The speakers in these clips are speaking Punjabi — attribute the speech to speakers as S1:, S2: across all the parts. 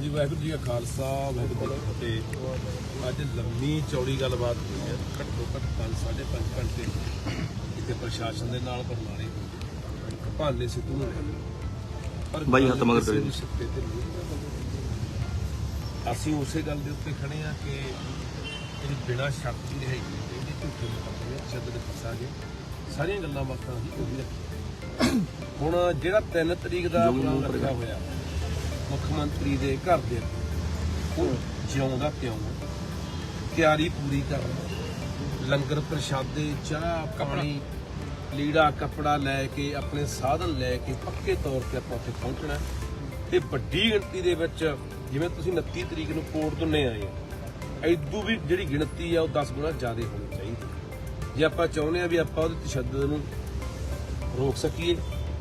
S1: ਹਾਂਜੀ ਵਾਹਿਗੁਰੂ ਜੀ ਕਾ ਖਾਲਸਾ ਵਾਹਿਗੁਰੂ ਜੀ ਕੀ ਫਤਿਹ। ਅੱਜ ਲੰਮੀ ਚੌੜੀ ਗੱਲਬਾਤ ਹੋਈ ਹੈ। ਘੱਟੋ ਘੱਟ 5 5.5 ਘੰਟੇ ਕਿਤੇ ਪ੍ਰਸ਼ਾਸਨ ਦੇ ਨਾਲ ਬਰਨਾਲੇ ਭਾਲੇ ਸਿੱਧੂ ਨੂੰ। ਪਰ
S2: ਬਾਈ ਹੱਥ ਮਗਰ।
S1: ਅਸੀਂ ਉਸੇ ਗੱਲ ਦੇ ਉੱਤੇ ਖੜੇ ਆ ਕਿ ਜਿਹੜੀ ਬਿਨਾਂ ਸ਼ਰਤ ਦੀ ਰਹੇਗੀ ਇਹਦੀ ਝੂਠੇ ਮੁਕੱਦਮੇ ਸ਼ਬਦ ਫਸਾਂਗੇ ਸਾਰੀਆਂ ਗੱਲਾਂ ਬਾਤਾਂ ਅਸੀਂ ਉਹੀ ਰੱਖੀਆਂ। ਹੁਣ ਜਿਹੜਾ 3 ਤਰੀਕ ਦਾ ਪ੍ਰੋਗਰਾਮ ਰੱਖਿਆ ਹੋਇਆ ਮੁੱਖ ਮੰਤਰੀ ਦੇ ਘਰ ਦੇ ਅੱਗੇ, ਉਹ ਜਿਉਂਦਾ ਕਿਉਂ ਤਿਆਰੀ ਪੂਰੀ ਕਰਨਾ। ਲੰਗਰ ਪ੍ਰਸ਼ਾਦੇ ਚਾਹ ਪਾਣੀ ਲੀੜਾ ਕੱਪੜਾ ਲੈ ਕੇ ਆਪਣੇ ਸਾਧਨ ਲੈ ਕੇ ਪੱਕੇ ਤੌਰ ਤੇ ਆਪਾਂ ਉੱਥੇ ਪਹੁੰਚਣਾ। ਹੈ। ਤੇ ਵੱਡੀ ਗਿਣਤੀ ਦੇ ਵਿੱਚ ਜਿਵੇਂ ਤੁਸੀਂ 29 ਤਰੀਕ ਨੂੰ ਕੋਰਟ ਦੁੰਨੇ ਆਏ ਆ ਐਦੂ ਵੀ ਜਿਹੜੀ ਗਿਣਤੀ ਆ ਉਹ 10 ਗੁਣਾ ਜ਼ਿਆਦਾ ਹੋਣੀ ਚਾਹੀਦੀ। ਹੈ ਜੇ ਆਪਾਂ ਚਾਹੁੰਦੇ ਆ ਵੀ ਆਪਾਂ ਉਹਦੇ ਤਸ਼ੱਦਦ ਨੂੰ ਰੋਕ ਸਕੀਏ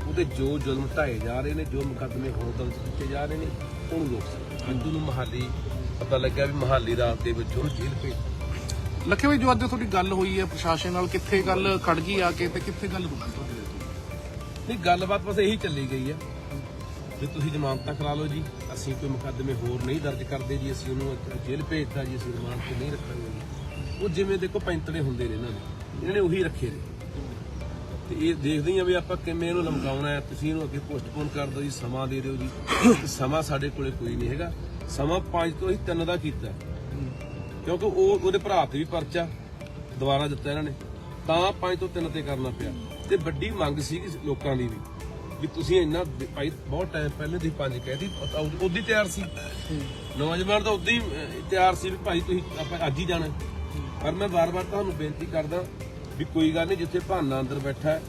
S1: ਉਹਦੇ ਜੋ ਜ਼ੁਲਮ ਢਾਏ ਜਾ ਰਹੇ ਨੇ ਜੋ ਮੁਕੱਦਮੇ ਹੋਰ ਦਰਜ ਕੀਤੇ ਜਾ ਰਹੇ ਨੇ ਉਹਨੂੰ ਰੋਕ ਸਕੀਏ ਹਿੰਦੂ ਨੂੰ ਮਹਾਲੀ ਪਤਾ ਲੱਗਿਆ ਵੀ ਮਹਾਲੀ ਰਾਤ ਦੇ ਵਿੱਚ ਉਹਨੂੰ ਜੇਲ੍ਹ ਭੇਜ
S3: ਲੱਖੇ ਭਾਈ ਜੋ ਅੱਜ ਤੁਹਾਡੀ ਗੱਲ ਹੋਈ ਹੈ ਪ੍ਰਸ਼ਾਸਨ ਨਾਲ ਕਿੱਥੇ ਗੱਲ ਖੜ ਗਈ ਆ ਕੇ ਤੇ ਕਿੱਥੇ ਗੱਲ ਰੁਕੀ ਤੁਹਾਡੀ
S1: ਨਹੀਂ ਗੱਲਬਾਤ ਬਸ ਇਹੀ ਚੱਲੀ ਗਈ ਆ ਵੀ ਤੁਸੀਂ ਜ਼ਮਾਨਤਾਂ ਕਰਾ ਲਓ ਜੀ ਅਸੀਂ ਕੋਈ ਮੁਕੱਦਮੇ ਹੋਰ ਨਹੀਂ ਦਰਜ ਕਰਦੇ ਜੀ ਅਸੀਂ ਉਹਨੂੰ ਜੇਲ੍ਹ ਭੇਜਦਾ ਜੀ ਅਸੀਂ ਰਿਮਾਂਡ ਤੇ ਨਹੀਂ ਰੱਖਾਂਗੇ ਜੀ। ਉਹ ਜਿਵੇਂ ਦੇਖੋ ਪੈਂਤੜੇ ਹੁੰਦੇ ਨੇ ਇਹਨਾਂ ਨੇ ਇਹਨਾਂ ਨੇ ਉਹੀ ਰੱਖੇ ਨੇ। ਤੇ ਇਹ ਦੇਖਦੇ ਹੀ ਆ ਵੀ ਆਪਾਂ ਕਿਵੇਂ ਇਹਨੂੰ ਲਮਕਾਉਣਾ ਹੈ। ਤੁਸੀਂ ਇਹਨੂੰ ਅੱਗੇ ਪੋਸਟਪੋਨ ਕਰ ਦਿਓ ਜੀ, ਸਮਾਂ ਦੇ ਦਿਓ ਜੀ। ਤੇ ਸਮਾਂ ਸਾਡੇ ਕੋਲੇ ਕੋਈ ਨਹੀਂ ਹੈਗਾ। ਸਮਾਂ 5 ਤੋਂ ਅਸੀਂ 3 ਦਾ ਕੀਤਾ। ਕਿਉਂਕਿ ਉਹ ਉਹਦੇ ਭਰਾ ਤੇ ਵੀ ਪਰਚਾ ਦੁਬਾਰਾ ਦਿੱਤਾ ਇਹਨਾਂ ਨੇ। ਤਾਂ 5 ਤੋਂ 3 ਤੇ ਕਰਨਾ ਪਿਆ। ਤੇ ਵੱਡੀ ਮੰਗ ਸੀ ਲੋਕਾਂ ਦੀ ਵੀ ਵੀ ਤੁਸੀਂ ਇੰਨਾ ਭਾਈ ਬਹੁਤ ਟਾਈਮ ਪਹਿਲੇ ਤੁਸੀਂ ਪੰਜ ਕਹਿਦੀ ਉਦੋਂ ਤਿਆਰ ਸੀ। ਨੌਜਵਾਨ ਤਾਂ ਉਦੋਂ ਹੀ ਤਿਆਰ ਸੀ ਵੀ ਭਾਈ ਤੁਸੀਂ ਆਪਾਂ ਅੱਜ ਹੀ ਜਾਣਾ। ਪਰ ਮੈਂ ਵਾਰ-ਵਾਰ ਤੁਹਾਨੂੰ ਬੇਨਤੀ ਕਰਦਾ ਵੀ ਕੋਈ ਗੱਲ ਨਹੀਂ ਜਿੱਥੇ ਭਾਨਾ ਅੰਦਰ ਬੈਠਾ ਹੈ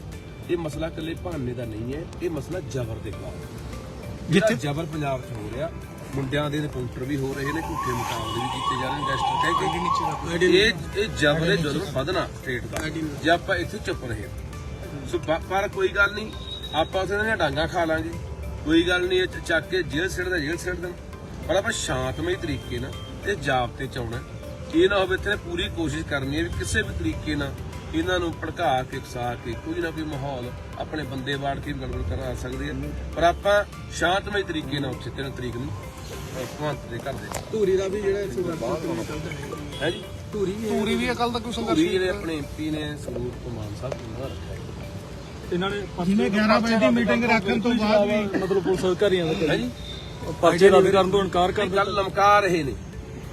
S1: ਇਹ ਮਸਲਾ ਇਕੱਲੇ ਭਾਨੇ ਦਾ ਨਹੀਂ ਹੈ ਇਹ ਮਸਲਾ ਜ਼ਬਰ ਦੇ ਖਿਲਾਫ ਜਿੱਥੇ ਜ਼ਬਰ ਪੰਜਾਬ 'ਚ ਹੋ ਰਿਹਾ ਮੁੰਡਿਆਂ ਦੇ ਕਾਊਂਟਰ ਵੀ ਹੋ ਰਹੇ ਨੇ ਝੂਠੇ ਮੁਕਾਬਲੇ ਵੀ ਕੀਤੇ ਜਾ ਰਹੇ ਨੇ ਗੈਸਟਰ ਕਹਿ ਕੇ ਇਹ ਇਹ ਜ਼ਬਰ ਦੇ ਜ਼ੁਲਮ ਵਧਣਾ ਸਟੇਟ ਦਾ। ਜੇ ਆਪਾਂ ਇੱਥੇ ਚੁੱਪ ਰਹੇ ਸੋ ਪਰ ਕੋਈ ਗੱਲ ਨਹੀਂ ਆਪਾਂ ਉਹਨਾਂ ਦੀਆਂ ਡਾਂਗਾ ਖਾ ਲਾਂਗੇ। ਕੋਈ ਗੱਲ ਨਹੀਂ ਇਹ ਚੱਕ ਕੇ ਜੇਲ੍ਹ ਸਿੱਟਦਾ ਜੇਲ੍ਹ ਸਿੱਟ ਦੇਣ। ਪਰ ਆਪਾਂ ਸ਼ਾਂਤਮਈ ਤਰੀਕੇ ਨਾਲ ਇਹ ਜਾਬਤੇ ਚ ਆਉਣਾ ਇਹ ਨਾ ਹੋਵੇ ਇੱਥੇ ਪੂਰੀ ਕੋਸ਼ਿਸ਼ ਕਰਨੀ ਹੈ ਵੀ ਕਿਸੇ ਵੀ ਤਰੀਕੇ ਨਾਲ ਇਹਨਾਂ ਨੂੰ ਭੜਕਾ ਕੇ ਉਕਸਾ ਕੇ ਕੋਈ ਨਾ ਕੋਈ ਮਾਹੌਲ ਆਪਣੇ ਬੰਦੇ ਵਾੜ ਕੇ ਗੜਬੜ ਕਰਾ ਸਕਦੇ ਆ। ਪਰ ਆਪਾਂ ਸ਼ਾਂਤਮਈ ਤਰੀਕੇ ਨਾਲ ਉੱਥੇ ਤਿੰਨ ਤਰੀਕ ਨੂੰ ਭਗਵੰਤ ਦੇ ਘਰ ਦੇ।
S4: ਧੂਰੀ ਦਾ ਵੀ ਜਿਹੜਾ ਸੰਘਰਸ਼
S1: ਹੈ। ਜੀ?
S4: ਧੂਰੀ ਵੀ
S3: ਪੂਰੀ ਵੀ ਅਕਲ ਦਾ ਕੋਈ ਸੰਘਰਸ਼
S1: ਧੂਰੀ ਜਿਹੜੇ ਆਪਣੇ ਐਮਪੀ ਨੇ ਸਰੂਪ ਕੁਮਾਰ ਸਾਹਿਬ ਨੂੰ ਰੱਖਿਆ
S4: ਇਹਨਾਂ ਨੇ
S5: ਜਿਵੇਂ 11 ਵਜੇ ਦੀ ਮੀਟਿੰਗ ਰੱਖਣ ਤੋਂ ਬਾਅਦ ਵੀ
S4: ਮਤਲਬ ਪੁਲਿਸ ਅਧਿਕਾਰੀਆਂ ਦਾ
S1: ਹੈ ਜੀ?
S4: ਪਰਚੇ ਰੱਦ ਕਰਨ ਤੋਂ ਇਨਕਾਰ
S1: ਇਹ
S4: ਕਰ
S1: ਗੱਲ ਲਮਕਾ ਰਹੇ ਨੇ।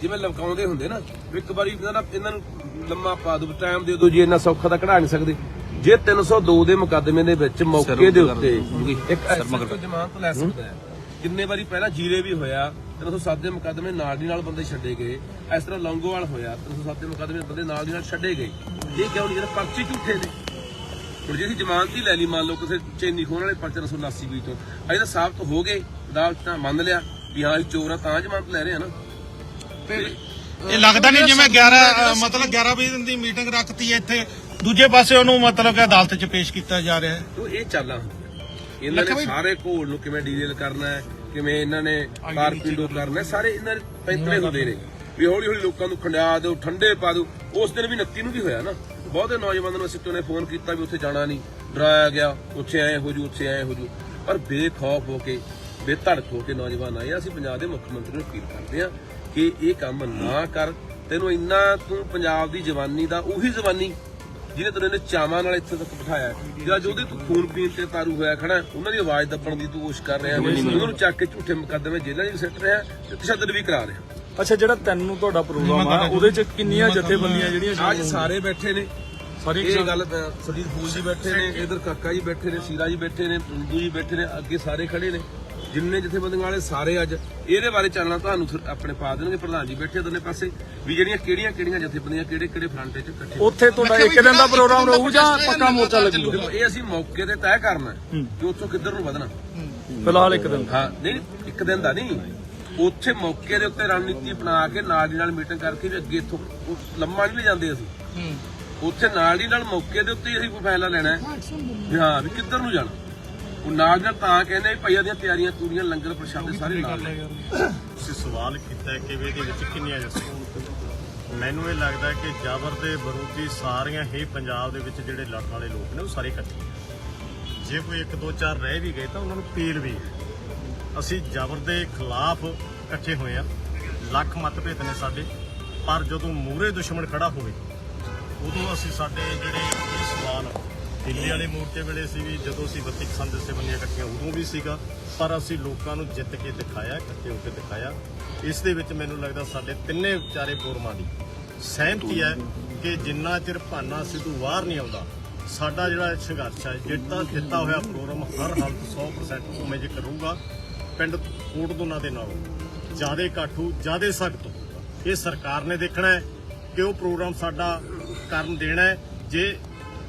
S1: ਜਿਵੇਂ ਲਮਕਾਉਂਦੇ ਹੁੰਦੇ ਨਾ ਇੱਕ ਵਾਰੀ ਇਹਨਾਂ ਨੂੰ ਲੰਮਾ ਪਾ ਦੋ ਟਾਈਮ ਦੇ ਦਿਓ ਜੀ ਇੰਨਾ ਸੌਖਾ ਤਾਂ ਕਢਾ ਨਹੀਂ ਸਕਦੇ। ਜੇ 302 ਦੇ ਮੁਕੱਦਮੇ ਦੇ ਵਿੱਚ ਮੌਕੇ ਦੇ ਉੱਤੇ ਇੱਕ ਜ਼ਮਾਨਤ ਲੈ ਸਕਦਾ ਹੈ। ਕਿੰਨੇ ਵਾਰੀ ਪਹਿਲਾਂ ਜੀਰੇ ਵੀ ਹੋਇਆ 307 ਦੇ ਮੁਕੱਦਮੇ ਨਾਲ ਦੀ ਨਾਲ ਬੰਦੇ ਛੱਡੇ ਗਏ। ਇਸ ਤਰ੍ਹਾਂ ਲੌਂਗੋਵਾਲ ਹੋਇਆ 307 ਦੇ ਮੁਕੱਦਮੇ ਬੰਦੇ ਨਾਲ ਦੀ ਨਾਲ ਛੱਡੇ ਗਏ। ਇਹ ਕਿਉਂ ਨਹੀਂ ਜਿਹੜਾ ਪਰਚੇ ਝੂਠੇ ਨੇ? ਹੁਣ ਜੇ ਅਸੀਂ ਜ਼ਮਾਨਤ ਹੀ ਲੈ ਲਈ ਮੰਨ ਲਓ ਕਿਸੇ ਚੈਨੀ ਖੋਣ ਵਾਲੇ ਪਰਚੇ 379 ਵੀ ਤੋਂ ਅਜੇ ਤਾਂ ਸਾਬਤ ਹੋ ਗਏ ਅਦਾਲਤ ਤਾਂ ਮੰਨ ਲਿਆ ਵੀ ਹਾਂ ਅਸੀਂ ਚੋਰ ਆ ਤਾਂ ਜ਼ਮਾਨਤ ਲੈ ਰਹੇ ਆ ਨਾ।
S5: ਇਹ ਲੱਗਦਾ ਨਹੀਂ ਜਿਵੇਂ 11 ਅ, ਮਤਲਬ 11 ਵਜੇ ਦੀ ਮੀਟਿੰਗ ਰੱਖਤੀ ਹੈ ਇੱਥੇ। ਦੂਜੇ ਪਾਸੇ ਉਹਨੂੰ ਮਤਲਬ ਕਿ ਅਦਾਲਤ 'ਚ ਪੇਸ਼ ਕੀਤਾ ਜਾ ਰਿਹਾ ਹੈ।
S1: ਤੋ ਇਹ ਚਾਲਾਂ ਹੁੰਦੀਆਂ ਇਹਨਾਂ ਨੇ ਸਾਰੇ ਘੋਲ ਨੂੰ ਕਿਵੇਂ ਡੀਜ਼ਲ ਕਰਨਾ ਹੈ ਕਿਵੇਂ ਇਹਨਾਂ ਨੇ ਕਾਰਪੀਡੋ ਕਰਨਾ ਹੈ, ਸਾਰੇ ਇਹਨਾਂ ਦੇ ਪੈਂਤਰੇ ਹੁੰਦੇ ਨੇ। ਵੀ ਹੌਲੀ ਹੌਲੀ ਲੋਕਾਂ ਨੂੰ ਖੰਡਿਆ ਦਿਓ ਠੰਡੇ ਪਾ ਦਿਓ। ਉਸ ਦਿਨ ਵੀ 29 ਨੂੰ ਵੀ ਹੋਇਆ ਨਾ। ਬਹੁਤੇ ਨੌਜਵਾਨਾਂ ਨੂੰ ਸਿੱਟੋ ਨੇ ਫੋਨ ਕੀਤਾ ਵੀ ਉੱਥੇ ਜਾਣਾ ਨਹੀਂ। ਡਰਾਇਆ ਗਿਆ ਉੱਥੇ ਆਏ ਹੋ ਜੂ ਉੱਥੇ ਆਏ ਹੋ ਜੂ। ਪਰ ਬੇਖੌਫ ਹੋ ਕੇ ਬੇਧੜਕ ਹੋ ਕੇ ਨੌਜਵਾਨ ਆਏ ਆ। ਅਸੀਂ ਪੰਜਾਬ ਦੇ ਮੁੱਖ ਮੰਤਰੀ ਨੂੰ ਅਪੀਲ ਕਰਦੇ ਆ ਕਿ ਇਹ ਕੰਮ ਨਾ ਕਰ ਤੈਨੂੰ ਇੰਨਾ ਤੂੰ ਪੰਜਾਬ ਦੀ ਜਵਾਨੀ ਦਾ ਉਹੀ ਜਵਾਨੀ ਜਿਹਨੇ ਤੈਨੂੰ ਇਹਨੇ ਚਾਵਾਂ ਨਾਲ ਇੱਥੇ ਤੱਕ ਬਿਠਾਇਆ। ਜਾਂ ਜਿਹਦੇ ਤੂੰ ਖੂਨ ਪੀਣ ਤੇ ਤਾਰੂ ਹੋਇਆ ਖੜਾ ਉਹਨਾਂ ਦੀ ਆਵਾਜ਼ ਦੱਬਣ ਦੀ ਤੂੰ ਕੋਸ਼ਿਸ਼ ਕਰ ਰਿਹਾ ਉਹਨਾਂ ਨੂੰ ਚੱਕ ਕੇ ਝੂਠੇ ਮੁਕੱਦਮੇ ਜੇਲ੍ਹਾਂ 'ਚ ਸਿੱਟ ਰਿਹਾ ਤੇ ਤਸ਼ੱਦਦ ਵੀ ਕਰਾ ਰਿਹਾ।
S4: ਅੱਛਾ ਜਿਹੜਾ ਤਿੰਨ ਤੁਹਾਡਾ ਪ੍ਰੋਗਰਾਮ ਆ ਉਹਦੇ ਚ ਕਿੰਨੀਆਂ ਜਥੇਬੰਦੀਆਂ ਜਿਹੜੀਆਂ
S1: ਅੱਜ ਸਾਰੇ ਬੈਠੇ ਨੇ।
S4: ਸਾਰੀ
S1: ਇਹ ਗੱਲ ਸੁਰਜੀਤ ਫੂਲ ਜੀ ਬੈਠੇ ਨੇ ਇਧਰ ਕਾਕਾ ਜੀ ਬੈਠੇ ਨੇ ਸੀਰਾ ਜੀ ਬੈਠੇ ਨੇ ਪਿੰਦੂ ਜੀ ਬੈਠੇ ਨੇ ਅੱਗੇ ਸਾਰੇ ਖੜੇ ਨੇ। ਜਿੰਨੇ ਜਥੇਬੰਦੀਆਂ ਵਾਲੇ ਸਾਰੇ ਅੱਜ ਇਹਦੇ ਬਾਰੇ ਚਾਨਣਾ ਤੁਹਾਨੂੰ ਆਪਣੇ ਪਾ ਦੇਣਗੇ ਪ੍ਰਧਾਨ ਜੀ ਬੈਠੇ ਦੋਨੇ ਪਾਸੇ ਵੀ ਜਿਹੜੀਆਂ ਕਿਹੜੀਆਂ ਕਿਹੜੀਆਂ ਜਥੇਬੰਦੀਆਂ ਕਿਹੜੇ ਕਿਹੜੇ ਫਰੰਟ 'ਚ ਇਕੱਠੇ
S4: ਉੱਥੇ ਤੁਹਾਡਾ ਇੱਕ ਦਿਨ ਦਾ ਪ੍ਰੋਗਰਾਮ ਰਹੂ ਜਾਂ ਪੱਕਾ ਮੋਰਚਾ ਲੱਗੂ?
S1: ਦੇਖੋ ਇਹ ਅਸੀਂ ਮੌਕੇ ਤੇ ਤੈਅ ਕਰਨਾ ਹੈ। ਕਿ ਉੱਥੋਂ ਕਿੱਧਰ ਨੂੰ ਵਧਣਾ।
S4: ਫਿਲਹਾਲ ਇੱਕ ਦਿਨ
S1: ਹਾਂ ਨਹੀਂ ਇੱਕ ਦਿਨ ਦਾ ਨਹੀਂ। ਉੱਥੇ ਮੌਕੇ ਦੇ ਉੱਤੇ ਰਣਨੀਤੀ ਬਣਾ ਕੇ ਨਾਲ ਦੀ ਨਾਲ ਮੀਟਿੰਗ ਕਰਕੇ ਵੀ ਅੱਗੇ ਇੱਥੋਂ ਲੰਮਾ ਨਹੀਂ ਜਾਂਦੇ ਅਸੀਂ। ਉੱਥੇ ਨਾਲ ਦੀ ਨਾਲ ਮੌਕੇ ਦੇ ਉੱਤੇ ਅਸੀਂ ਕੋਈ ਫੈਸਲਾ ਲੈਣਾ ਹੈ ਹਾਂ ਵੀ ਕਿੱਧਰ ਨੂੰ ਜਾਣਾ। ਉਹ ਨਾਲ ਦੀ ਨਾਲ ਤਾਂ ਕਹਿੰਦੇ ਵੀ ਭਈਆ ਦੀਆਂ ਤਿਆਰੀਆਂ ਤੂਰੀਆਂ ਲੰਗਰ ਪ੍ਰਸ਼ਾਦੇ ਸਾਰੇ ਨਾਲ।
S6: ਤੁਸੀਂ ਸਵਾਲ ਕੀਤਾ ਕਿ ਵੀ ਇਹਦੇ ਵਿੱਚ ਕਿੰਨੀਆਂ ਜਥੇਬੰਦੀਆਂ ਮੈਨੂੰ ਇਹ ਲੱਗਦਾ ਕਿ ਜਾਬਰ ਦੇ ਵਿਰੋਧੀ ਸਾਰੀਆਂ ਹੀ ਪੰਜਾਬ ਦੇ ਵਿੱਚ ਜਿਹੜੇ ਲੜਨ ਵਾਲੇ ਲੋਕ ਨੇ ਉਹ ਸਾਰੇ ਇਕੱਠੇ। ਜੇ ਕੋਈ ਇੱਕ ਦੋ ਚਾਰ ਰਹਿ ਵੀ ਗਏ ਤਾਂ ਉਹਨਾਂ ਨੂੰ ਪੀਲ ਵੀ ਹੈ। ਅਸੀਂ ਜ਼ਬਰ ਦੇ ਖਿਲਾਫ ਇਕੱਠੇ ਹੋਏ ਆ ਲੱਖ ਮਤਭੇਦ ਨੇ ਸਾਡੇ। ਪਰ ਜਦੋਂ ਮੂਰੇ ਦੁਸ਼ਮਣ ਖੜਾ ਹੋਵੇ ਉਦੋਂ ਅਸੀਂ ਸਾਡੇ ਜਿਹੜੇ ਸਵਾਲ ਦਿੱਲੀ ਵਾਲੇ ਮੋਰਚੇ ਵੇਲੇ ਸੀ ਵੀ ਜਦੋਂ ਅਸੀਂ 32 ਕਿਸਾਨ ਜਥੇਬੰਦੀਆਂ ਇਕੱਠੀਆਂ, ਉਦੋਂ ਵੀ ਸੀਗਾ। ਪਰ ਅਸੀਂ ਲੋਕਾਂ ਨੂੰ ਜਿੱਤ ਕੇ ਦਿਖਾਇਆ, ਇਕੱਠੇ ਹੋ ਕੇ ਦਿਖਾਇਆ। ਇਸ ਦੇ ਵਿੱਚ ਮੈਨੂੰ ਲੱਗਦਾ ਸਾਡੇ ਤਿੰਨੇ ਵਿਚਾਰੇ ਫੋਰਮਾਂ ਦੀ। ਸਹਿਮਤੀ ਹੈ ਕਿ ਜਿੰਨਾ ਚਿਰ ਭਾਨਾ ਸਿੱਧੂ ਬਾਹਰ ਨਹੀਂ ਆਉਂਦਾ, ਸਾਡਾ ਜਿਹੜਾ ਸੰਘਰਸ਼ ਹੈ, ਜਿੱਤਾ ਦਿੱਤਾ ਹੋਇਆ ਪ੍ਰੋਗਰਾਮ ਹਰ ਹਾਲਤ 100% ਉਵੇਂ ਜੇ ਕਰੂਗਾ। ਪਿੰਡ ਕੋਟ ਦੋਨਾਂ ਦੇ ਨਾਲੋਂ ਜਿਆਦੇ ਕਾਠੂ ਜਿਆਦੇ ਸਖਤ ਇਹ ਸਰਕਾਰ ਨੇ ਦੇਖਣਾ ਹੈ ਕਿ ਉਹ ਪ੍ਰੋਗਰਾਮ ਸਾਡਾ ਕਰਨ ਦੇਣਾ ਹੈ। ਜੇ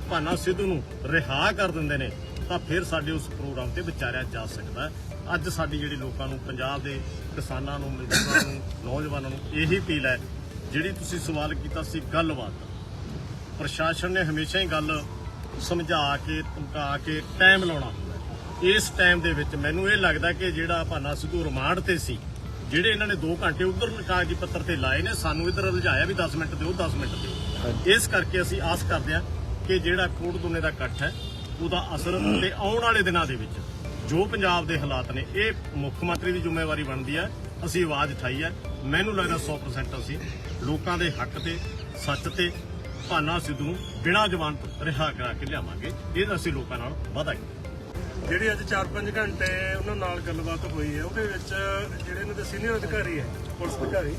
S6: ਭਾਨਾ ਸਿੱਧੂ ਨੂੰ ਰਿਹਾ ਕਰ ਦਿੰਦੇ ਨੇ ਤਾਂ ਫਿਰ ਸਾਡੇ ਉਸ ਪ੍ਰੋਗਰਾਮ ਤੇ ਵਿਚਾਰਿਆ ਜਾ ਸਕਦਾ ਅੱਜ ਸਾਡੀ ਜਿਹੜੀ ਲੋਕਾਂ ਨੂੰ ਪੰਜਾਬ ਦੇ ਕਿਸਾਨਾਂ ਨੂੰ ਮਜ਼ਦੂਰਾਂ ਨੂੰ ਨੌਜਵਾਨਾਂ ਨੂੰ ਇਹੀ ਅਪੀਲ ਹੈ ਜਿਹੜੀ ਤੁਸੀਂ ਸਵਾਲ ਕੀਤਾ ਸੀ ਗੱਲਬਾਤ। ਪ੍ਰਸ਼ਾਸਨ ਨੇ ਹਮੇਸ਼ਾ ਹੀ ਗੱਲ ਸਮਝਾ ਕੇ ਧਮਕਾ ਕੇ ਟਾਈਮ ਲਾਉਣਾ। ਇਸ ਟਾਈਮ ਦੇ ਵਿੱਚ ਮੈਨੂੰ ਇਹ ਲੱਗਦਾ ਕਿ ਜਿਹੜਾ ਭਾਨਾ ਸਿੱਧੂ ਰਿਮਾਂਡ ਤੇ ਸੀ ਜਿਹੜੇ ਇਹਨਾਂ ਨੇ 2 ਘੰਟੇ ਉਧਰ ਕਾਗਜ਼ੀ ਪੱਤਰ ਤੇ ਲਾਏ ਨੇ ਸਾਨੂੰ ਇਧਰ ਉਲਝਾਇਆ ਵੀ 10 ਮਿੰਟ ਦਿਓ 10 ਮਿੰਟ ਦਿਓ। ਇਸ ਕਰਕੇ ਅਸੀਂ ਆਸ ਕਰਦੇ ਹਾਂ ਕਿ ਜਿਹੜਾ ਕੋਟ ਦੋਨੇ ਦਾ ਇਕੱਠ ਹੈ, ਉਹਦਾ ਅਸਰ ਤੇ ਆਉਣ ਵਾਲੇ ਦਿਨਾਂ ਦੇ ਵਿੱਚ ਜੋ ਪੰਜਾਬ ਦੇ ਹਾਲਾਤ ਨੇ, ਇਹ ਮੁੱਖ ਮੰਤਰੀ ਦੀ ਜ਼ਿੰਮੇਵਾਰੀ ਬਣਦੀ ਹੈ, ਅਸੀਂ ਆਵਾਜ਼ ਉਠਾਈ ਹੈ। ਮੈਨੂੰ ਲੱਗਦਾ 100% ਅਸੀਂ ਲੋਕਾਂ ਦੇ ਹੱਕ ਤੇ, ਸੱਚ ਤੇ, ਭਾਨਾ ਸਿੱਧੂ ਨੂੰ ਬਿਨਾਂ ਜ਼ਮਾਨਤ ਰਿਹਾ ਕਰਾ ਕੇ ਲਿਆਵਾਂਗੇ। ਇਹ ਅਸੀਂ ਲੋਕਾਂ ਨਾਲ ਵਾਅਦਾ ਕੀਤਾ।
S2: ਜਿਹੜੀ ਅੱਜ 4-5 ਘੰਟੇ ਉਹਨਾਂ ਨਾਲ ਗੱਲਬਾਤ ਹੋਈ ਹੈ, ਉਹਦੇ ਵਿੱਚ ਜਿਹੜੇ ਇਹਨਾਂ ਦੇ ਸੀਨੀਅਰ ਅਧਿਕਾਰੀ ਹੈ, ਪੁਲਿਸ ਅਧਿਕਾਰੀ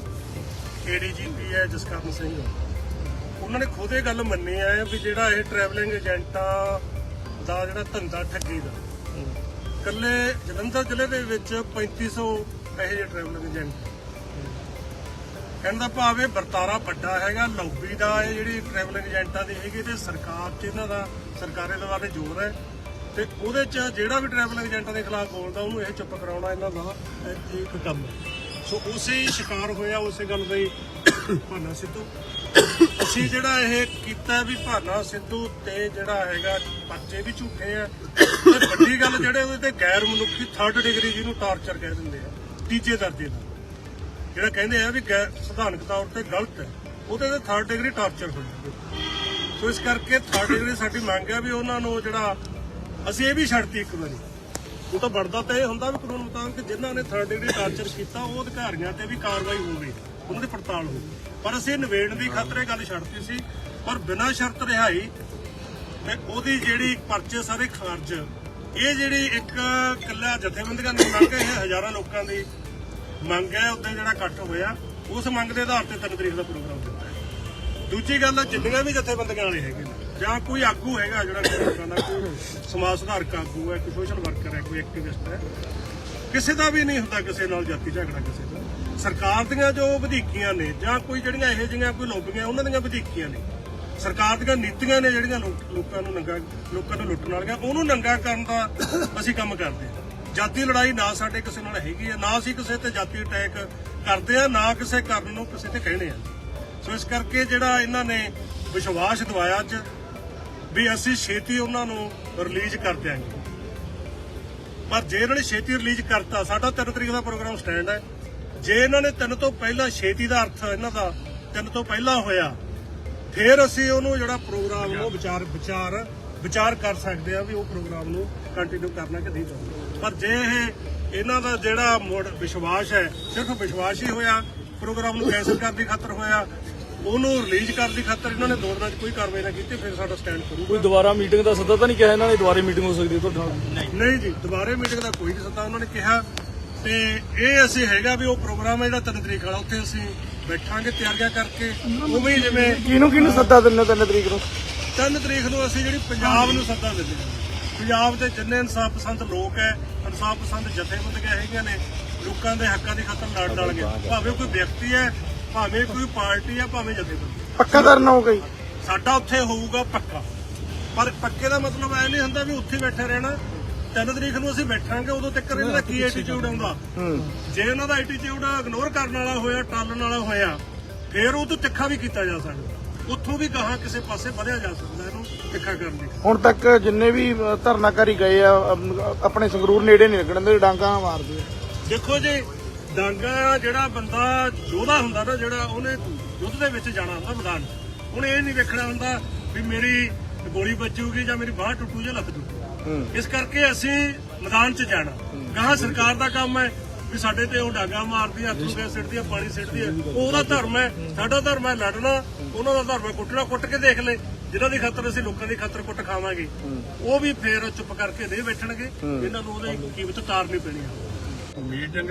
S2: ਏਡੀਜੀਪੀ ਹੈ ਜਸਕਰਨ ਸਿੰਘ। ਉਹਨਾਂ ਨੇ ਖੁਦ ਇਹ ਗੱਲ ਮੰਨੀ ਹੈ ਵੀ ਜਿਹੜਾ ਇਹ ਟਰੈਵਲਿੰਗ ਏਜੰਟਾਂ ਦਾ ਜਿਹੜਾ ਧੰਦਾ ਠੱਗੀ ਦਾ। ਕੱਲੇ ਜਲੰਧਰ ਜ਼ਿਲ੍ਹੇ ਦੇ ਵਿੱਚ 3500 ਇਹੋ ਜਿਹੇ ਟਰੈਵਲਿੰਗ ਏਜੰਟ ਕਹਿਣ ਦਾ ਭਾਵ ਇਹ ਵਰਤਾਰਾ ਵੱਡਾ ਹੈਗਾ ਲੌਬੀ ਦਾ ਇਹ ਜਿਹੜੀ ਟਰੈਵਲਿੰਗ ਏਜੰਟਾਂ ਦੀ ਹੈਗੀ, ਤੇ ਸਰਕਾਰ 'ਚ ਇਹਨਾਂ ਦਾ, ਸਰਕਾਰੇ ਦੁਆਰੇ ਜ਼ੋਰ ਹੈ। ਤੇ ਉਹਦੇ 'ਚ ਜਿਹੜਾ ਵੀ ਟਰੈਵਲਿੰਗ ਏਜੰਟਾਂ ਦੇ ਖਿਲਾਫ ਬੋਲਦਾ, ਉਹਨੂੰ ਇਹ ਚੁੱਪ ਕਰਾਉਣਾ ਇਹਨਾਂ ਦਾ ਇੱਕ ਕੰਮ ਹੈ। ਸੋ ਉਸੇ ਹੀ ਸ਼ਿਕਾਰ ਹੋਇਆ, ਉਸੇ ਗੱਲ ਦਾ ਹੀ ਭਾਨਾ ਸਿੱਧੂ। ਅਸੀਂ ਜਿਹੜਾ ਇਹ ਕੀਤਾ ਵੀ ਭਾਨਾ ਸਿੱਧੂ ਤੇ ਜਿਹੜਾ ਹੈਗਾ ਪਰਚੇ ਵੀ ਝੂਠੇ ਆ। ਤੇ ਵੱਡੀ ਗੱਲ ਜਿਹੜੇ ਉਹਦੇ ਤੇ ਗੈਰ ਮਨੁੱਖੀ ਥਰਡ ਡਿਗਰੀ ਜਿਹਨੂੰ ਟਾਰਚਰ ਕਹਿ ਦਿੰਦੇ ਆ, ਤੀਜੇ ਦਰਜੇ ਦਾ। ਜਿਹੜਾ ਕਹਿੰਦੇ ਆ ਵੀ ਗੈਰ ਸੰਵਿਧਾਨਕ ਤੌਰ ਤੇ ਗਲਤ ਹੈ, ਉਹਦੇ ਤੇ ਥਰਡ ਡਿਗਰੀ ਟਾਰਚਰ ਹੋਈ ਸੋ ਇਸ ਕਰਕੇ ਥਰਡ ਡਿਗਰੀ ਸਾਡੀ ਮੰਗ ਹੈ ਵੀ ਉਹਨਾਂ ਨੂੰ ਜਿਹੜਾ, ਅਸੀਂ ਇਹ ਵੀ ਛੱਡਤੀ ਇੱਕ ਵਾਰੀ। ਉਹ ਤਾਂ ਬਣਦਾ ਤਾਂ ਇਹ ਹੁੰਦਾ ਵੀ ਕਾਨੂੰਨ ਮੁਤਾਬਕ ਕਿ ਜਿਨ੍ਹਾਂ ਨੇ ਥਰਡ ਡਿਗਰੀ ਟਾਰਚਰ ਕੀਤਾ, ਉਹ ਅਧਿਕਾਰੀਆਂ ਤੇ ਵੀ ਕਾਰਵਾਈ ਹੋਵੇ ਉਹਨਾਂ ਦੀ ਪੜਤਾਲ ਹੋਵੇ ਪਰ ਅਸੀਂ ਨਿਵੇੜਨ ਦੀ ਖਾਤਰ ਇਹ ਗੱਲ ਛੱਡਤੀ ਸੀ ਪਰ ਬਿਨਾਂ ਸ਼ਰਤ ਰਿਹਾਈ ਤੇ ਉਹਦੀ ਜਿਹੜੀ ਪਰਚੇ ਸਾਰੇ ਖਰਚ ਇਹ ਜਿਹੜੀ ਇੱਕ ਕੱਲਾ ਜਥੇਬੰਦੀਆਂ ਦੀ ਮੰਗ ਹੈ, ਇਹ ਹਜ਼ਾਰਾਂ ਲੋਕਾਂ ਦੀ ਮੰਗ ਹੈ ਉੱਤੇ ਜਿਹੜਾ ਇਕੱਠ ਹੋਇਆ, ਉਸ ਮੰਗ ਦੇ ਆਧਾਰ ਤੇ ਤਿੰਨ ਤਰੀਕ ਦਾ ਪ੍ਰੋਗਰਾਮ ਦਿੱਤਾ ਹੈ। ਦੂਜੀ ਗੱਲ ਜਿੰਨੀਆਂ ਵੀ ਜਥੇਬੰਦੀਆਂ ਵਾਲੇ ਹੈਗੇ ਨੇ, ਜਾਂ ਕੋਈ ਆਗੂ ਹੈਗਾ ਜਿਹੜਾ ਕੋਈ ਲੋਕਾਂ ਦਾ, ਕੋਈ ਸਮਾਜ ਸੁਧਾਰਕ ਆਗੂ ਹੈ, ਕੋਈ ਸੋਸ਼ਲ ਵਰਕਰ ਹੈ, ਕੋਈ ਐਕਟਿਵਿਸਟ ਹੈ, ਕਿਸੇ ਦਾ ਵੀ ਨਹੀਂ ਹੁੰਦਾ ਕਿਸੇ ਨਾਲ ਜਾਤੀ ਝਗੜਾ ਕਿਸੇ ਸਰਕਾਰ ਦੀਆਂ ਜੋ ਵਧੀਕੀਆਂ ਨੇ ਜਾਂ ਕੋਈ ਜਿਹੜੀਆਂ ਇਹੋ ਜਿਹੀਆਂ ਕੋਈ ਲੋਬੀਆਂ, ਉਹਨਾਂ ਦੀਆਂ ਵਧੀਕੀਆਂ ਨੇ। ਸਰਕਾਰ ਦੀਆਂ ਨੀਤੀਆਂ ਨੇ ਜਿਹੜੀਆਂ ਲੋਕ- ਲੋਕਾਂ ਨੂੰ ਨੰਗਾ, ਲੋਕਾਂ ਨੂੰ ਲੁੱਟਣ ਵਾਲੀਆਂ, ਉਹਨੂੰ ਨੰਗਾ ਕਰਨ ਦਾ ਅਸੀਂ ਕੰਮ ਕਰਦੇ ਹਾਂ। ਜਾਤੀ ਲੜਾਈ ਨਾ ਸਾਡੇ ਕਿਸੇ ਨਾਲ ਹੈਗੀ ਹੈ, ਨਾ ਅਸੀਂ ਕਿਸੇ ਤੇ ਜਾਤੀ ਅਟੈਕ ਕਰਦੇ ਆ ਨਾ ਕਿਸੇ ਕਰਨ ਨੂੰ ਕਿਸੇ ਤੇ ਕਹਿਣੇ ਆ ਸੋ ਇਸ ਕਰਕੇ ਜਿਹੜਾ ਇਹਨਾਂ ਨੇ ਵਿਸ਼ਵਾਸ ਦਿਵਾਇਆ ਅੱਜ, ਵੀ ਅਸੀਂ ਛੇਤੀ ਉਹਨਾਂ ਨੂੰ ਰਿਲੀਜ਼ ਕਰ ਦਿਆਂਗੇ। ਪਰ ਜੇ ਇਹਨਾਂ ਨੇ ਛੇਤੀ ਰਿਲੀਜ਼ ਕਰਤਾ, ਸਾਡਾ 3 ਤਰੀਕ ਦਾ ਪ੍ਰੋਗਰਾਮ ਸਟੈਂਡ ਹੈ। ਜੇ ਇਹਨਾਂ ਨੇ ਤਿੰਨ ਤੋਂ ਪਹਿਲਾਂ ਛੇਤੀ ਦਾ ਅਰਥ ਇਹਨਾਂ ਦਾ ਤਿੰਨ ਤੋਂ ਪਹਿਲਾਂ ਹੋਇਆ ਫਿਰ ਅਸੀਂ ਉਹਨੂੰ ਜਿਹੜਾ ਪ੍ਰੋਗਰਾਮ ਨੂੰ ਵਿਚਾਰ ਵਿਚਾਰ ਵਿਚਾਰ ਕਰ ਸਕਦੇ ਆ ਵੀ ਉਹ ਪ੍ਰੋਗਰਾਮ ਨੂੰ ਕੰਟੀਨਿਊ ਕਰਨਾ ਕਿ ਨਹੀਂ ਕਰਨਾ ਪਰ ਜੇ ਇਹ ਇਹਨਾਂ ਦਾ ਜਿਹੜਾ ਮੋੜ ਵਿਸ਼ਵਾਸ ਹੈ ਸਿਰਫ ਵਿਸ਼ਵਾਸ ਹੀ ਹੋਇਆ ਪ੍ਰੋਗਰਾਮ ਨੂੰ ਕੈਂਸਲ ਕਰਨ ਦੀ ਖਾਤਰ ਹੋਇਆ ਉਹਨੂੰ ਰਿਲੀਜ਼ ਕਰਨ ਦੀ ਖਾਤਰ ਇਹਨਾਂ ਨੇ ਦੋ ਦਿਨਾਂ 'ਚ ਕੋਈ ਕਾਰਵਾਈ ਨਾ ਕੀਤੀ ਫਿਰ ਸਾਡਾ ਸਟੈਂਡ ਕਰੂਗਾ।
S4: ਕੋਈ ਦੁਬਾਰਾ ਮੀਟਿੰਗ ਦਾ ਸੱਦਾ ਤਾਂ ਨਹੀਂ ਕਿਹਾ ਇਹਨਾਂ ਨੇ ਦੁਬਾਰੇ ਮੀਟਿੰਗ ਹੋ ਸਕਦੀ ਹੈ ਤੁਹਾਡੇ ਨਾਲ?
S2: ਨਹੀਂ ਜੀ ਦੁਬਾਰੇ ਮੀਟਿੰਗ ਦਾ ਕੋਈ ਨਹੀਂ ਸੱਦਾ ਉਹਨਾਂ ਨੇ ਕਿਹਾ। ਤੇ ਇਹ ਅਸੀਂ ਹੈਗਾ ਵੀ ਉਹ ਪ੍ਰੋਗਰਾਮ ਹੈ ਜਿਹੜਾ ਤਿੰਨ ਤਰੀਕ ਵਾਲਾ ਉੱਥੇ ਅਸੀਂ ਬੈਠਾਂਗੇ ਤਿਆਰੀਆਂ ਕਰਕੇ। ਉਵੇਂ ਹੀ ਜਿਵੇਂ
S4: ਕਿਹਨੂੰ ਕਿਹਨੂੰ ਸੱਦਾ ਦਿੰਦੇ ਤਿੰਨ ਤਰੀਕ ਨੂੰ?
S2: ਤਿੰਨ ਤਰੀਕ ਨੂੰ ਅਸੀਂ ਜਿਹੜੀ ਪੰਜਾਬ ਨੂੰ ਸੱਦਾ ਦਿੰਦੇ ਹਾਂ। ਪੰਜਾਬ ਦੇ ਜਿੰਨੇ ਇਨਸਾਫ ਪਸੰਦ ਲੋਕ ਹੈ ਇਨਸਾਫ ਪਸੰਦ ਜਥੇਬੰਦੀਆਂ ਹੈਗੀਆਂ ਨੇ ਲੋਕਾਂ ਦੇ ਹੱਕਾਂ ਦੀ ਖਾਤਰ ਲੜ ਲੜਗੇ ਭਾਵੇਂ ਕੋਈ ਵਿਅਕਤੀ ਹੈ ਭਾਵੇਂ ਕੋਈ ਪਾਰਟੀ ਹੈ ਭਾਵੇਂ ਜਥੇਬੰਦੀ।
S4: ਪੱਕਾ ਕਰਨਾ ਹੋ ਗਈ।
S2: ਸਾਡਾ ਉੱਥੇ ਹੋਊਗਾ ਪੱਕਾ। ਪਰ ਪੱਕੇ ਦਾ ਮਤਲਬ ਐ ਨਹੀਂ ਹੁੰਦਾ ਵੀ ਉੱਥੇ ਬੈਠੇ ਰਹਿਣਾ। ਤਿੰਨ ਤਰੀਕ ਨੂੰ ਅਸੀਂ ਬੈਠਾਂਗੇ ਉਦੋਂ ਤੱਕ ਇਹਨਾਂ ਦਾ ਕੀ ਐਟੀਟਿਊਡ ਆਉਂਦਾ? ਜੇ ਇਹਨਾਂ ਦਾ ਐਟੀਟਿਊਡ ਇਗਨੋਰ ਕਰਨ ਵਾਲਾ ਹੋਇਆ ਟਾਲਣ ਵਾਲਾ ਹੋਇਆ ਫਿਰ ਉਹ ਤੋਂ ਤਿੱਖਾ ਵੀ ਕੀਤਾ ਜਾ ਸਕਦਾ। ਉੱਥੋਂ ਵੀ ਗਾਹਾਂ ਕਿਸੇ ਪਾਸੇ ਵਧਿਆ ਜਾ ਸਕਦਾ ਇਹਨੂੰ ਤਿੱਖਾ ਕਰਨ ਲਈ।
S7: ਹੁਣ ਤੱਕ ਜਿੰਨੇ ਵੀ ਧਰਨਾਕਾਰੀ ਗਏ ਆ ਆਪਣੇ ਸੰਗਰੂਰ ਨੇੜੇ ਨਹੀਂ ਲੱਗਣ ਦੇ ਡਾਂਗਾ ਮਾਰਦੇ
S2: ਦੇਖੋ ਜੀ ਡਾਂਗਾ ਜਿਹੜਾ ਬੰਦਾ ਯੋਧਾ ਹੁੰਦਾ ਨਾ ਜਿਹੜਾ ਉਹਨੇ ਯੁੱਧ ਦੇ ਵਿੱਚ ਜਾਣਾ ਹੁੰਦਾ ਮੈਦਾਨ। ਉਹਨੇ ਇਹ ਨਹੀਂ ਵੇਖਣਾ ਹੁੰਦਾ ਵੀ ਮੇਰੀ ਗੋਲੀ ਵੱਜੂਗੀ ਜਾਂ ਮੇਰੀ ਬਾਹ ਟੁੱਟੂ ਜਾਂ ਲੱਤ ਟੁੱਟੂ। ਇਸ ਕਰਕੇ ਅਸੀਂ ਮੈਦਾਨ 'ਚ ਜਾਣਾ। ਗਾਹਾਂ ਸਰਕਾਰ ਦਾ ਕੰਮ ਹੈ ਵੀ ਸਾਡੇ ਤੇ ਉਹ ਡਾਂਗਾ ਮਾਰਦੀ ਆ ਗੈਸ ਸਿੱਟਦੀ ਆ ਪਾਣੀ ਸਿੱਟਦੀ ਆ। ਉਹ ਉਹਦਾ ਧਰਮ ਹੈ ਸਾਡਾ ਧਰਮ ਹੈ ਲੜਨਾ ਉਹਨਾਂ ਦਾ ਧਰਮ ਹੈ ਕੁੱਟਣਾ ਕੁੱਟ ਕੇ ਦੇਖ ਲੈ। ਜਿਨ੍ਹਾਂ ਦੀ ਖਾਤਰ ਅਸੀਂ ਲੋਕਾਂ ਦੀ ਖਾਤਰ ਕੁੱਟ ਖਾਵਾਂਗੇ। ਉਹ ਵੀ ਫੇਰ ਚੁੱਪ ਕਰਕੇ ਨਹੀਂ ਬੈਠਣਗੇ। ਇਹਨਾਂ ਨੂੰ ਉਹਦੀ ਕੀਮਤ ਤਾਰਨੀ ਪੈਣੀ ਆ।
S8: ਮੀਟਿੰਗ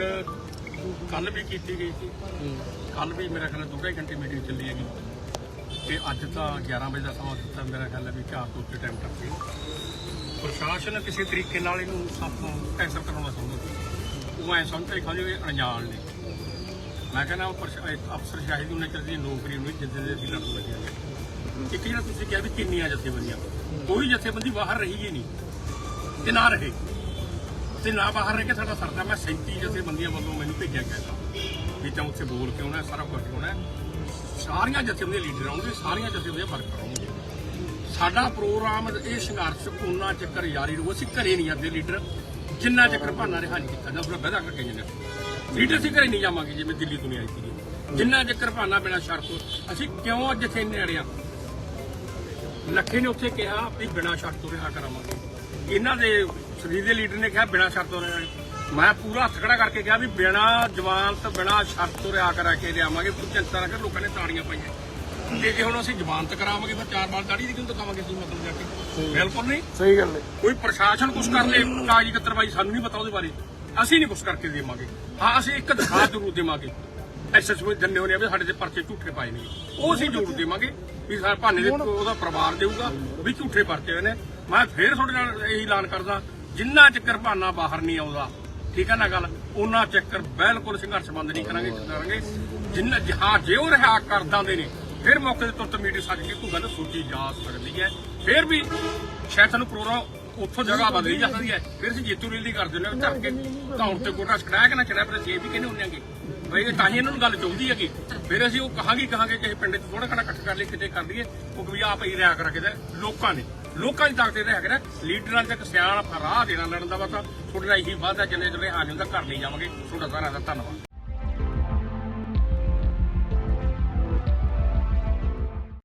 S8: ਕੱਲ ਵੀ ਕੀਤੀ ਗਈ ਸੀ। ਕੱਲ ਵੀ ਮੇਰਾ ਖਿਆਲ ਦੋ ਘੰਟੇ ਮੀਟਿੰਗ ਚੱਲੀ ਹੈਗੀ। ਤੇ ਅੱਜ ਤਾਂ 11 ਵਜੇ ਦਾ ਸਮਾਂ ਦਿੱਤਾ ਮੇਰਾ ਖਿਆਲ ਹੈ ਵੀ ਚਾਰ ਤੋਂ ਉੱਤੇ ਟਾਈਮ ਤੱਕ ਸੀ। ਪ੍ਰਸ਼ਾਸਨ ਕਿਸੇ ਤਰੀਕੇ ਨਾਲ ਇਹਨੂੰ ਸਭ ਤੋਂ ਕੈਂਸਲ ਕਰਾਉਣਾ ਚਾਹੁੰਦਾ ਸੀ। ਉਹ ਐ ਸਮਝਦਾ ਹੀ ਖਾਲੀ ਅਣਜਾਣ ਨੇ। ਮੈਂ ਕਹਿੰਦਾ ਉਹ ਪ੍ਰਸ਼- ਇੱਕ ਅਫਸਰ ਸ਼ਾਹਿਦ ਉਹਨੇ ਚੱਲਦੀ ਨੌਕਰੀ ਨੂੰ ਜਿੱਦਾਂ ਦੇ ਅਸੀਂ ਲੜਨ ਲੱਗੇ ਹਾਂ ਇੱਕ ਜਿਹੜਾ ਤੁਸੀਂ ਕਿਹਾ ਵੀ ਕਿੰਨੀਆਂ ਜਥੇਬੰਦੀਆਂ, ਕੋਈ ਜਥੇਬੰਦੀ ਬਾਹਰ ਰਹੀ ਹੀ ਨਹੀਂ ਤੇ ਨਾ ਰਹੇ। ਤੇ ਨਾ ਬਾਹਰ ਰਹਿ ਕੇ ਸਾਡਾ ਸਰਦਾ। ਮੈਂ 37 ਜਥੇਬੰਦੀਆਂ ਵੱਲੋਂ ਮੈਨੂੰ ਭੇਜਿਆ ਗਿਆ ਸੀ। ਵੀ ਤਾਂ ਉੱਥੇ ਬੋਲ ਕੇ ਆਉਣਾ ਸਾਰਾ ਕੁਝ ਹੋਣਾ ਸਾਰੀਆਂ ਜਥੇਬੰਦੀਆਂ ਲੀਡਰ ਆਉਣਗੇ, ਸਾਰੀਆਂ ਜਥੇਬੰਦੀਆਂ ਵਰਕਰ ਆਉਣਗੇ। ਸਾਡਾ ਪ੍ਰੋਗਰਾਮ ਇਹ ਸੰਘਰਸ਼ ਉਹਨਾਂ ਚੱਕਰ ਜਾਰੀ ਰਹੂ, ਅਸੀਂ ਘਰੇ ਨਹੀਂ ਜਾਂਦੇ ਲੀਡਰ। ਜਿੰਨਾ ਚੱਕਰ ਭਾਨਾ ਰਿਹਾ ਨਹੀਂ ਕੀਤਾ ਜਾਂ ਉਹਦਾ ਕਰਕੇ ਜਿੰਨਾ ਲੀਡਰ ਅਸੀਂ ਘਰੇ ਨਹੀਂ ਜਾਵਾਂਗੇ ਜਿਵੇਂ ਦਿੱਲੀ ਤੋਂ ਨਹੀਂ ਆਈ ਸੀ ਜਿੰਨਾ ਚੱਕਰ ਭਾਨਾ ਬਿਨਾ ਸ਼ਰਤ, ਅਸੀਂ ਕਿਉਂ ਅੱਜ ਇੱਥੇ ਇੰਨੇ ਅੜਿਆ? ਲੱਖੇ ਨੇ ਉੱਥੇ ਕਿਹਾ ਵੀ ਬਿਨਾ ਸ਼ਰਤ ਤੋਂ ਰਿਹਾ ਕਰਾਵਾਂਗੇ ਇਹਨਾਂ ਦੇ ਸਰੀਰ ਦੇ ਲੀਡਰ ਨੇ ਕਿਹਾ ਬਿਨਾ ਸ਼ਰਤ ਤੋਂ ਰਿਹਾ। ਮੈਂ ਪੂਰਾ ਹੱਥ ਖੜਾ ਕਰਕੇ ਕਿਹਾ ਵੀ ਬਿਨਾ ਤੋਂ ਬਿਨਾ ਸ਼ਰਤ ਤੋਂ ਰਿਹਾ ਕਰਾ ਕੇ ਲਿਆਵਾਂਗੇ। ਕੋਈ ਚਿੰਤਾ ਨਾ ਕਰ, ਲੋਕਾਂ ਨੇ ਤਾੜੀਆਂ ਪਾਈਆਂ। ਤੇ ਜੇ ਹੁਣ ਅਸੀਂ ਜ਼ਮਾਨਤ ਕਰਾਵਾਂਗੇ ਤਾਂ ਚਾਰ ਵਾਰ ਦਾੜੀ ਦੀ ਕਿਉਂ ਦਿਖਾਵਾਂਗੇ ਅਸੀਂ ਮਤਲਬ ਜਾ ਕੇ? ਬਿਲਕੁਲ ਨਹੀਂ।
S7: ਸਹੀ ਗੱਲ ਹੈ।
S8: ਕੋਈ ਪ੍ਰਸ਼ਾਸਨ ਕੁਝ ਕਰ ਲੇ ਕਾਗਜ਼ੀ ਕਤਰਵਾਈ ਸਾਨੂੰ ਨਹੀਂ ਪਤਾ ਉਹਦੇ ਬਾਰੇ। ਅਸੀਂ ਨਹੀਂ ਕੁਝ ਕਰਕੇ ਦੇਵਾਂਗੇ। ਹਾਂ ਅਸੀਂ ਇੱਕ ਦਿਖਾ ਜ਼ਰੂਰ ਦੇਵਾਂਗੇ। ਐਸਐਸਪੀ ਜੰਨੇ ਹੋਣੇ ਆ ਵੀ ਸਾਡੇ ਤੇ ਪਰਚੇ ਝੂਠੇ ਪਾਏ ਨੇ। ਉਹ ਅਸੀਂ ਜ਼ਰੂਰ ਦੇਵਾਂਗੇ ਵੀ ਸਾਡੇ ਭਾਨੇ ਦੇ ਉਹਦਾ ਪਰਿਵਾਰ ਦੇਊਗਾ ਵੀ ਝੂਠੇ ਪਰਚੇ ਹੋਏ ਨੇ। ਮੈਂ ਫੇਰ ਤੁਹਾਡੇ ਨਾਲ ਇਹੀ ਐਲਾਨ ਕਰਦਾ ਜਿੰਨਾ ਚਿਰ ਭਾਨਾ ਬਾਹਰ ਨਹੀਂ ਆਉਂਦਾ ਠੀਕ ਹੈ ਨਾ ਗੱਲ? ਉਹਨਾਂ ਚੱਕਰ ਬਿਲਕੁਲ ਸੰਘਰਸ਼ ਬੰਦ ਨਹੀਂ ਕਰਾਂਗੇ ਕਰਾਂਗੇ। ਜਿੰਨਾ ਹਾਂ ਜੇ ਉਹ ਰਿਹਾ ਕਰਦਾਂ ਦੇ ਨੇ ਫਿਰ ਮੌਕੇ ਤੇ ਤੁਰਤ ਮੀਟਿੰਗ ਸੱਜ ਕੇ ਕੋਈ ਗੱਲ ਸੋਚੀ ਜਾ ਸਕਦੀ ਹੈ। ਫਿਰ ਵੀ ਸ਼ਾਇਦ ਸਾਨੂੰ ਪ੍ਰੋਗਰਾਮ ਉੱਥੋਂ ਜਗ੍ਹਾ ਬਦਲੀ ਜਾਂਦੀ ਹੈ। ਫਿਰ ਅਸੀਂ ਜੇਤੂ ਰੈਲੀ ਕਰ ਦਿੰਦੇ ਹਾਂ ਚੱਕ ਕੇ ਧੌਣ ਤੇ ਗੋਟਾ ਛੜਾਇਆ ਕਿ ਨਾ ਛੜਾਇਆ ਪਰ ਅਸੀਂ ਇਹ ਵੀ ਕਹਿੰਦੇ ਹੁੰਦੇ ਆਂਗੇ ਬਈ ਇਹ ਤਾਂ ਹੀ ਇਹਨਾਂ ਨੂੰ ਗੱਲ ਚਾਹੁੰਦੀ ਹੈਗੀ ਫਿਰ ਅਸੀਂ ਉਹ ਕਹਾਂਗੇ ਕਹਾਂਗੇ ਕਿ ਪਿੰਡ 'ਚ ਥੋੜਾ ਘਣਾ ਇਕੱਠ ਕਰ ਲਈ ਕਿਤੇ ਕਰ ਲਈਏ ਉਹ ਵੀ ਆਪ ਹੀ ਰਿਆ ਕਰ ਰੱਖਦੇ ਲੋਕਾਂ ਨੇ। ਲੋਕਾਂ ਦੀ ਤਾਕਤ ਤੇ ਰਿਹਾ ਕਰੇ ਲੀਡਰਾਂ ਤੱਕ ਸਿਆਣ ਰਾਹ ਦੇਣਾ ਲੜਨ ਦਾ ਬਸ ਤੁਹਾਡੇ ਨਾਲ ਇਹੀ ਵਾਅਦਾ ਜਿੰਨੇ ਜਿਹੜੇ ਹਾਲ ਹੁੰਦਾ ਘਰ ਨਹੀਂ ਜਾਵਾਂਗੇ। ਤੁਹਾਡਾ ਸਾਰਿਆਂ ਦਾ ਧੰਨਵਾਦ।